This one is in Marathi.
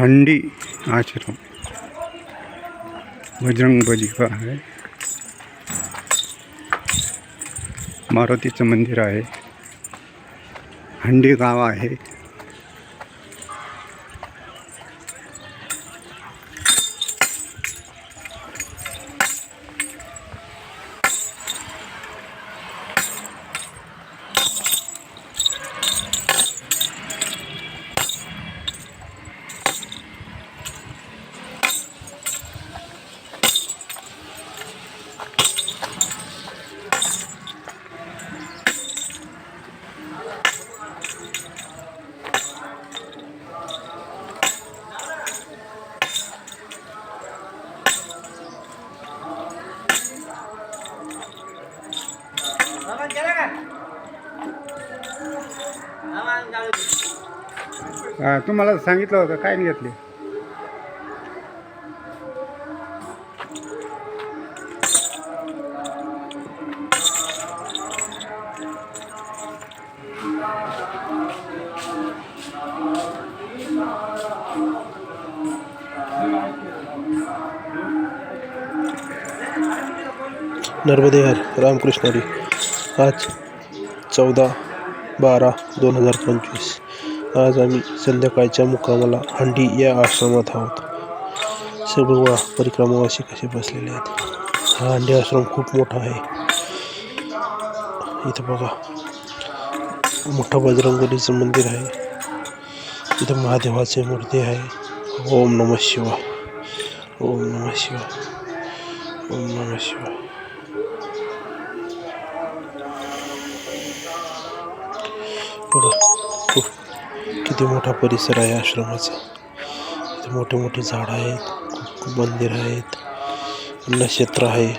हंडी आश्रम। बजरंग बली का है। मारुतीचं मंदिर है हंडी गाँव आहे। हा, तुम्हाला सांगितलं होतं काय नाही घेतले. नर्मदे हर रामकृष्ण हरी. आज चौदा बारा दोन हजार पंचवीस. आज आम्ही संध्याकाळच्या मुक्कामाला हंडी या आश्रमात आहोत. सर्व परिक्रमावासी कसे बसलेले आहेत? हा हंडी आश्रम खूप मोठा आहे. इथं बघा मोठं बजरंगबलीचं मंदिर आहे. इथं महादेवाची मूर्ती आहे. ओम नमः शिवाय. ओम नमः शिवाय. ओम नमः शिवाय. बघा खूप किती मोठा परिसर आहे आश्रमाचा. इथे मोठे मोठे झाड आहेत खूप खूप मंदिर आहेत नक्षत्र आहे.